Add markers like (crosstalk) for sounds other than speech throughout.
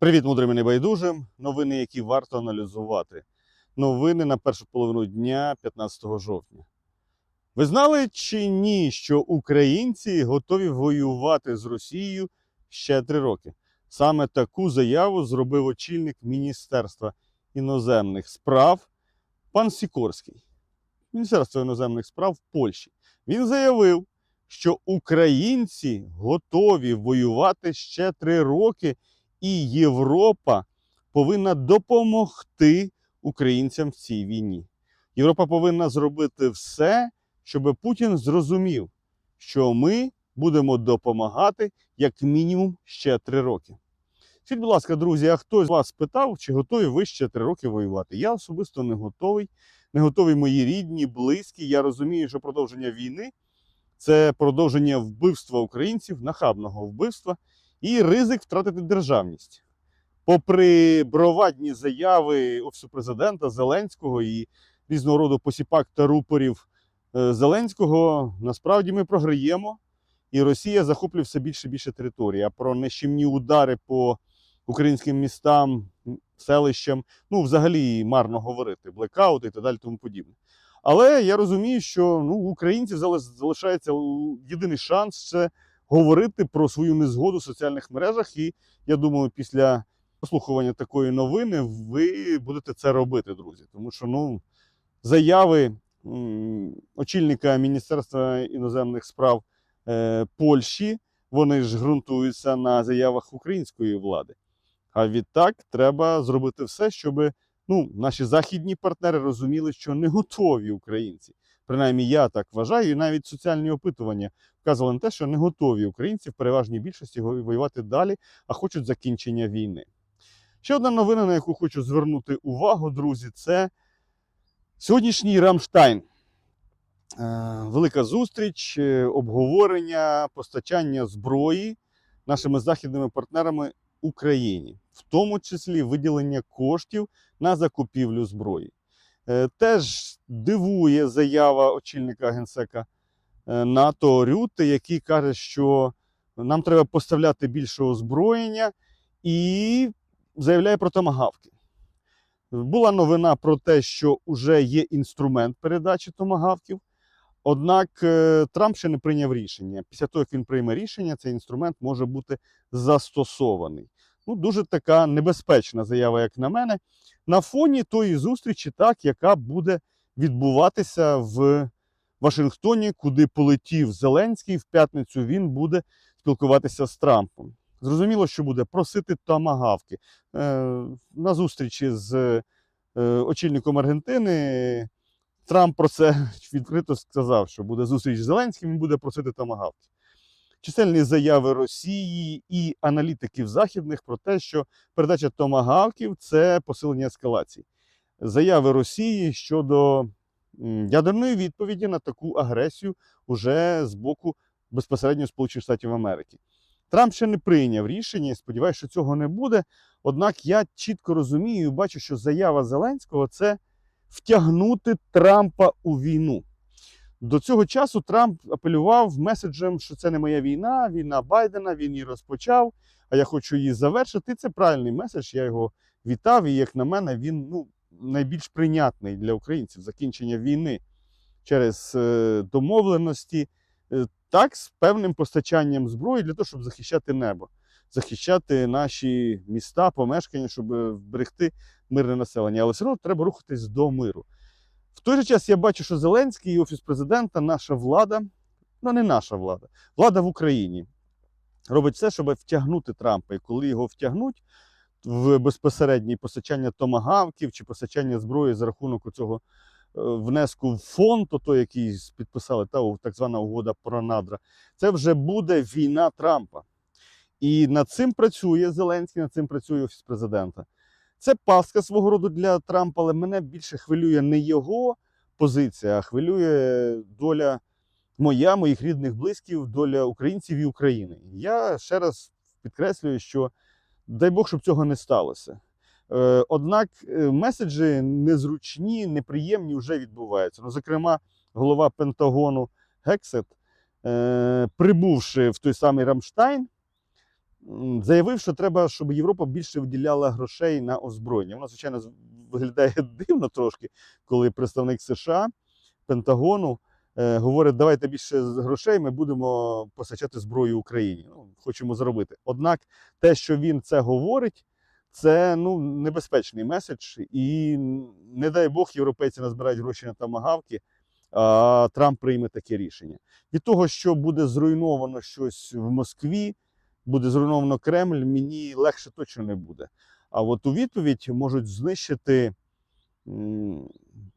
Привіт, мудрим і небайдужим. Новини, які варто аналізувати. Новини на першу половину дня 15 жовтня. Ви знали чи ні, що українці готові воювати з Росією ще три роки? Саме таку заяву зробив очільник Міністерства іноземних справ пан Сікорський. Міністерство іноземних справ Польщі. Він заявив, що українці готові воювати ще три роки і Європа повинна допомогти українцям в цій війні. Європа повинна зробити все, щоб Путін зрозумів, що ми будемо допомагати як мінімум ще три роки. Скажіть, будь ласка, друзі, а хтось з вас питав, чи готові ви ще три роки воювати? Я особисто не готовий. Не готові мої рідні, близькі. Я розумію, що продовження війни це продовження вбивства українців, нахабного вбивства і ризик втратити державність. Попри бровадні заяви Офісу президента Зеленського і різного роду посіпак та рупорів е, Зеленського, насправді ми програємо, і Росія захоплює все більше і більше території. А про нещимні удари по українським містам, селищам, ну, взагалі марно говорити, блекаути і так далі, тому подібне. Але я розумію, що ну, українців залишається єдиний шанс це говорити про свою незгоду в соціальних мережах. І я думаю, після послухування такої новини ви будете це робити, друзі. Тому що ну, заяви очільника Міністерства іноземних справ е, Польщі вони ж ґрунтуються на заявах української влади. А відтак треба зробити все, щоб ну, наші західні партнери розуміли, що не готові українці. Принаймні, я так вважаю, і навіть соціальні опитування вказували на те, що не готові українці в переважній більшості воювати далі, а хочуть закінчення війни. Ще одна новина, на яку хочу звернути увагу, друзі, це сьогоднішній Рамштайн. Е, Велика зустріч, е, обговорення, постачання зброї нашими західними партнерами Україні, в тому числі виділення коштів на закупівлю зброї. Е, Теж дивує заява очільника генсека е, НАТО Рюти, який каже, що нам треба поставляти більше озброєння і заявляє про томагавки. Була новина про те, що вже є інструмент передачі томагавків. Однак е, Трамп ще не прийняв рішення. Після того, як він прийме рішення, цей інструмент може бути застосований. Ну, дуже така небезпечна заява, як на мене, на фоні тої зустрічі, так, яка буде відбуватися в Вашингтоні, куди полетів Зеленський. В п'ятницю він буде спілкуватися з Трампом. Зрозуміло, що буде просити томагавки. Е, на зустрічі з е, очільником Аргентини Трамп про це (laughs) відкрито сказав, що буде зустріч з Зеленським, він буде просити томагавки. Чисельні заяви Росії і аналітиків західних про те, що передача томагавків це посилення ескалації. Заяви Росії щодо ядерної відповіді на таку агресію уже з боку безпосередньо Сполучених Штатів Америки. Трамп ще не прийняв рішення, сподіваюся, що цього не буде. Однак я чітко розумію і бачу, що заява Зеленського це втягнути Трампа у війну. До цього часу Трамп апелював меседжем, що це не моя війна, війна Байдена, він її розпочав, а я хочу її завершити. Це правильний меседж. Я його вітав. І як на мене, він ну, найбільш прийнятний для українців закінчення війни через е, домовленості, е, так, з певним постачанням зброї для того, щоб захищати небо, захищати наші міста, помешкання, щоб е, вберегти мирне населення. Але все одно треба рухатись до миру. В той же час я бачу, що Зеленський і Офіс президента, наша влада, ну не наша влада, влада в Україні робить все, щоб втягнути Трампа. І коли його втягнуть в безпосереднє постачання томагавків чи постачання зброї за рахунок цього е, внеску в фонд, той, який підписали, та так звана угода про надра, це вже буде війна Трампа. І над цим працює Зеленський, над цим працює Офіс президента. Це пастка свого роду для Трампа, але мене більше хвилює не його позиція, а хвилює доля моя, моїх рідних близьких, доля українців і України. Я ще раз підкреслюю, що дай Бог, щоб цього не сталося. Е, Однак е, меседжі незручні, неприємні вже відбуваються. Ну, зокрема, голова Пентагону Гексет, е, прибувши в той самий Рамштайн, заявив, що треба, щоб Європа більше виділяла грошей на озброєння. Воно, звичайно, виглядає (laughs) дивно трошки, коли представник США, Пентагону, е, говорить, давайте більше грошей, ми будемо постачати зброю Україні. Ну, хочемо зробити. Однак те, що він це говорить, це ну, небезпечний меседж, і не дай Бог, європейці назбирають гроші на тамагавки, а Трамп прийме таке рішення. Від того, що буде зруйновано щось в Москві, буде зруйновано Кремль, мені легше точно не буде. А от у відповідь можуть знищити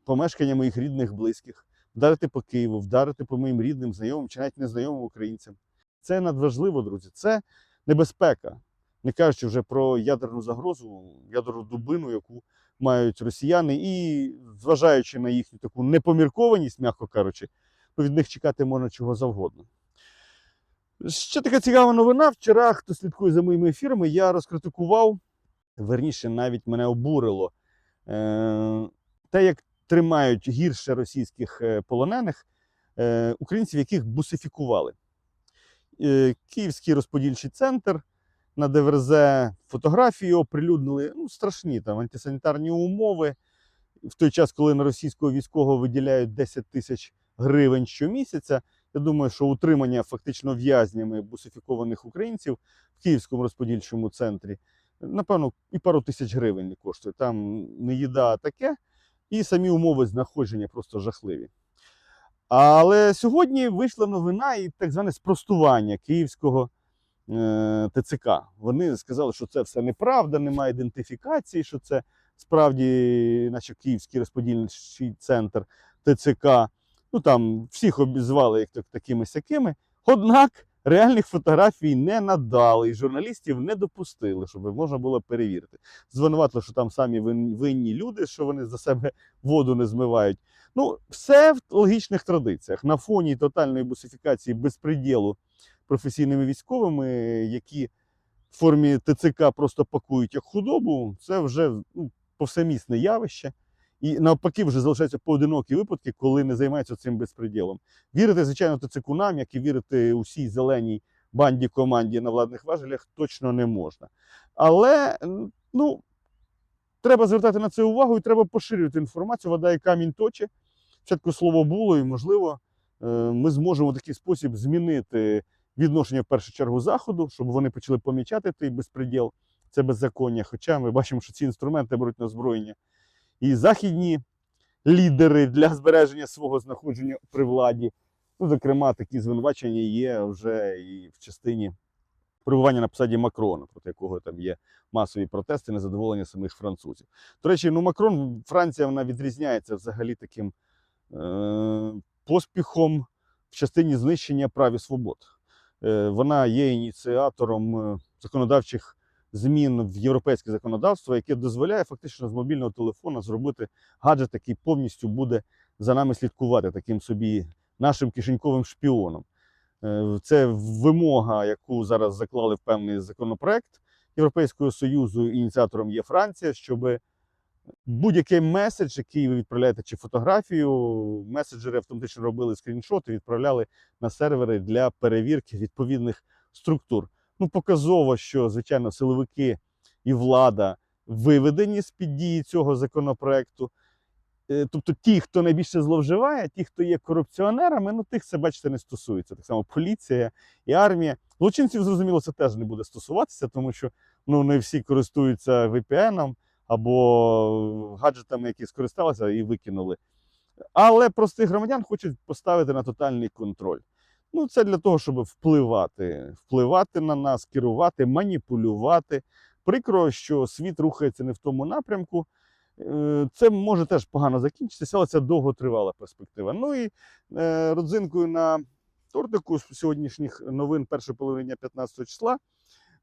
помешкання моїх рідних, близьких, вдарити по Києву, вдарити по моїм рідним, знайомим чи навіть незнайомим українцям. Це надважливо, друзі. Це небезпека. Не кажучи вже про ядерну загрозу, ядерну дубину, яку мають росіяни, і зважаючи на їхню таку непоміркованість, м'яко кажучи, то від них чекати можна чого завгодно. Ще така цікава новина. Вчора, хто слідкує за моїми ефірами, я розкритикував, верніше, навіть мене обурило е, те, як тримають гірше російських е, полонених е, українців, яких бусифікували. Київський розподільчий центр на ДВРЗ фотографії оприлюднили ну, страшні там антисанітарні умови. В той час, коли на російського військового виділяють 10 тисяч гривень щомісяця, я думаю, що утримання фактично в'язнями бусифікованих українців в Київському розподільчому центрі, напевно, і пару тисяч гривень коштує. Там не їда, а таке, і самі умови знаходження просто жахливі. Але сьогодні вийшла новина і так зване спростування київського е, ТЦК. Вони сказали, що це все неправда, немає ідентифікації, що це справді, наче Київський розподільчий центр ТЦК. Ну там всіх обізвали як так- такими сякими. Однак реальних фотографій не надали, і журналістів не допустили, щоб можна було перевірити. Звинуватили, що там самі винні люди, що вони за себе воду не змивають. Ну, все в логічних традиціях. На фоні тотальної бусифікації безпреділу професійними військовими, які в формі ТЦК просто пакують як худобу, це вже ну, повсемісне явище. І навпаки, вже залишаються поодинокі випадки, коли не займаються цим безпреділом. Вірити, звичайно, ТЦК нам, як і вірити усій зеленій банді команді на владних важелях, точно не можна. Але ну, треба звертати на це увагу і треба поширювати інформацію. Вода і камінь точить. Спочатку слово було, і можливо, е, ми зможемо в такий спосіб змінити відношення в першу чергу заходу, щоб вони почали помічати той безпреділ, це беззаконня. Хоча ми бачимо, що ці інструменти беруть на озброєння. І західні лідери для збереження свого знаходження при владі. Ну, зокрема, такі звинувачення є вже і в частині перебування на посаді Макрона, проти якого там є масові протести, незадоволення самих французів. До речі, ну Макрон, Франція вона відрізняється взагалі таким е- поспіхом в частині знищення прав і свобод. Е, вона є ініціатором е, законодавчих змін в європейське законодавство, яке дозволяє фактично з мобільного телефона зробити гаджет, який повністю буде за нами слідкувати таким собі нашим кишеньковим шпіоном. Е, Це вимога, яку зараз заклали в певний законопроект Європейського Союзу. Ініціатором є Франція, щоб будь-який меседж, який ви відправляєте, чи фотографію, меседжери автоматично робили скріншоти, відправляли на сервери для перевірки відповідних структур. Ну, показово, що звичайно силовики і влада виведені з під дії цього законопроекту. Е, Тобто ті, хто найбільше зловживає, ті, хто є корупціонерами, ну тих це, бачите, не стосується. Так само поліція і армія. Злочинців, зрозуміло, це теж не буде стосуватися, тому що ну, не всі користуються VPN або гаджетами, які скористалися і викинули. Але простих громадян хочуть поставити на тотальний контроль. Ну, це для того, щоб впливати, впливати на нас, керувати, маніпулювати. Прикро, що світ рухається не в тому напрямку. Е, Це може теж погано закінчитися, але це довготривала перспектива. Ну і е, родзинкою на тортику з сьогоднішніх новин першої половини 15 числа.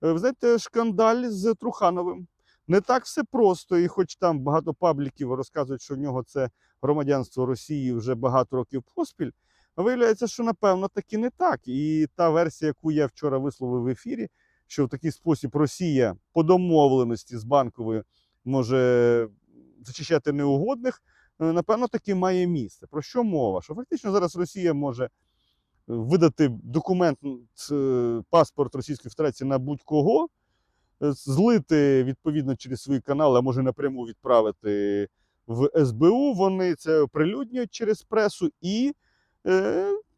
е, Ви знаєте, шкандаль з Трухановим. Не так все просто, і хоч там багато пабліків розказують, що в нього це громадянство Росії вже багато років поспіль. Виявляється, що напевно таки не так. І та версія, яку я вчора висловив в ефірі, що в такий спосіб Росія по домовленості з банковою може зачищати неугодних, е, напевно, таки має місце. Про що мова? Що фактично зараз Росія може видати документ, паспорт Російської Федерації на будь-кого, е, злити відповідно через свої канали, а може напряму відправити в СБУ. Вони це оприлюднюють через пресу і е,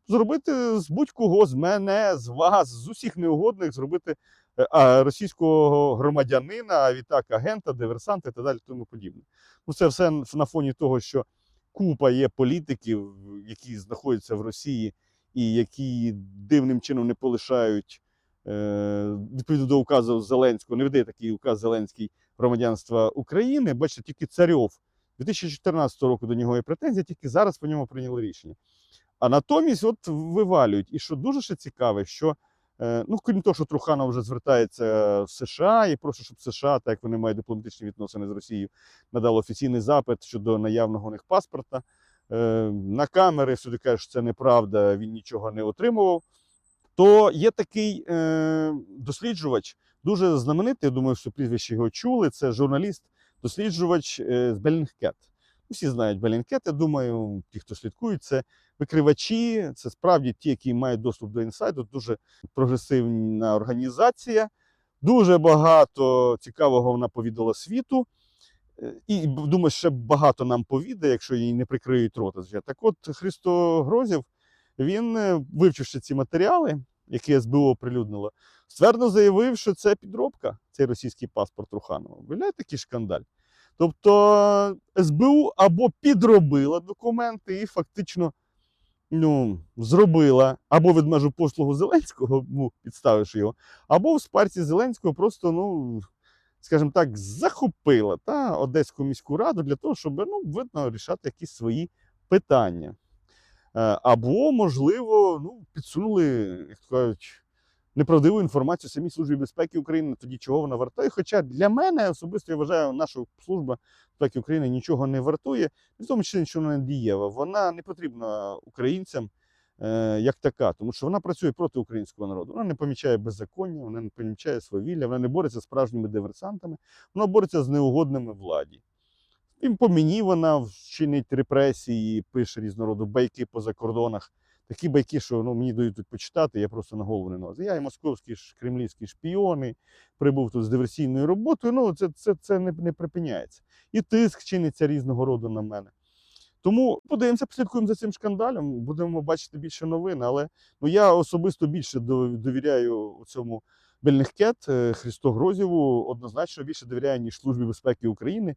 зробити з будь-кого, з мене, з вас, з усіх неугодних, зробити е, російського громадянина, а відтак агента, диверсанта і так далі, тому подібне. Ну, це все на фоні того, що купа є політиків, які знаходяться в Росії і які дивним чином не полишають е, відповідно до указу Зеленського, не видає такий указ Зеленський громадянства України. Бачите, тільки Царьов 2014 року до нього є претензія, тільки зараз по ньому прийняли рішення. А натомість, от вивалюють. І що дуже ще цікаве, що е, ну, крім того, що Труханов вже звертається в США і просить, щоб США, так як вони мають дипломатичні відносини з Росією, надали офіційний запит щодо наявного у них паспорта. Е, на камери всюди кажуть, що це неправда, він нічого не отримував. То є такий е, досліджувач, дуже знаменитий, я думаю, що прізвище його чули. Це журналіст, досліджувач е, з Белінгкет. Всі знають Белінгкет, я думаю, ті, хто слідкують, це викривачі, це справді ті, які мають доступ до інсайду, дуже прогресивна організація. Дуже багато цікавого вона повідала світу. Е, І думаю, ще багато нам повідає, якщо їй не прикриють рота. Так от Христо Грозів, він, е, вивчивши ці матеріали, які СБУ оприлюднило, ствердно заявив, що це підробка, цей російський паспорт Труханова. Виявляєте, такий шкандаль. Тобто СБУ або підробила документи і фактично ну, зробила або відмежу послугу Зеленського, ну, підставивши його, або в партії Зеленського просто, ну, скажімо так, захопила та, Одеську міську раду для того, щоб ну, видно рішати якісь свої питання. Е, Або, можливо, ну, підсунули, як кажуть, неправдиву інформацію самій Службі безпеки України, тоді чого вона вартує. Хоча для мене особисто я вважаю, наша служба безпеки України нічого не вартує, в тому числі що вона не дієва. Вона не потрібна українцям е, як така, тому що вона працює проти українського народу. Вона не помічає беззаконня, вона не помічає свавілля, вона не бореться з справжніми диверсантами, вона бореться з неугодними владі. І по мені вона вчинить репресії, пише різного байки по закордонах. Такі байки, що ну, мені дають тут почитати, я просто на голову не носив. Я і московські ж кремлівські шпіони, прибув тут з диверсійною роботою. Ну, це, це, це не, не припиняється. І тиск чиниться різного роду на мене. Тому подивимося, послідкуємо за цим шкандалем, будемо бачити більше новин. Але ну, я особисто більше довіряю цьому Бельнихкет е, Христо Грозєву, однозначно більше довіряю, ніж Службі безпеки України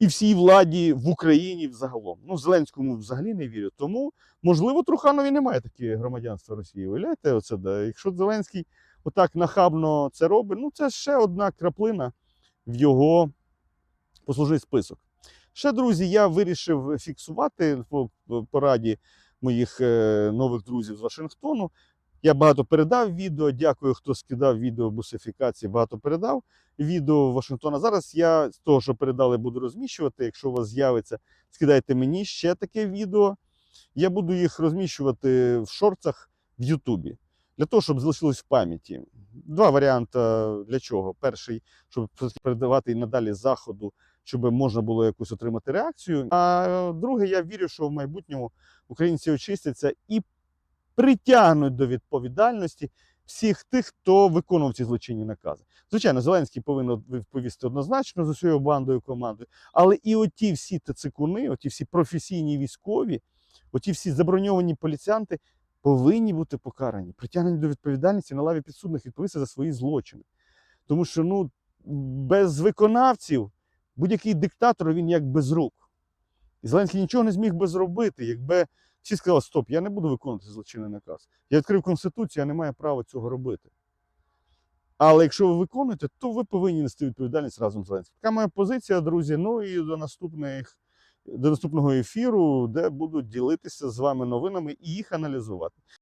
і всій владі в Україні взагалом. Ну, Зеленському взагалі не вірю. Тому, можливо, Труханові немає таке громадянства Росії. Уявляєте, оце да. Якщо Зеленський отак нахабно це робить, ну це ще одна краплина в його послужний список. Ще, друзі, я вирішив фіксувати по по пораді моїх е, нових друзів з Вашингтону. Я багато передав відео. Дякую, хто скидав відео бусифікації, багато передав відео Вашингтона. Зараз я з того, що передали, буду розміщувати. Якщо у вас з'явиться, скидайте мені ще таке відео. Я буду їх розміщувати в шорцах в Ютубі. Для того, щоб залишилось в пам'яті. Два варіанти для чого. Перший, щоб передавати і надалі заходу, щоб можна було якусь отримати реакцію. А друге, я вірю, що в майбутньому українці очистяться і притягнуть до відповідальності всіх тих, хто виконував ці злочинні накази. Звичайно, Зеленський повинен відповісти однозначно за своєю бандою командою, але і оті всі тацикуни, оті всі професійні військові, оті всі заброньовані поліціянти повинні бути покарані, притягнені до відповідальності на лаві підсудних відповісти за свої злочини. Тому що ну, без виконавців будь-який диктатор він як без рук. І Зеленський нічого не зміг би зробити, якби всі сказали, стоп, я не буду виконувати злочинний наказ. Я відкрив Конституцію, я не маю права цього робити. Але якщо ви виконуєте, то ви повинні нести відповідальність разом з Зеленським. Така моя позиція, друзі. Ну і до наступних. До наступного ефіру, де буду ділитися з вами новинами і їх аналізувати.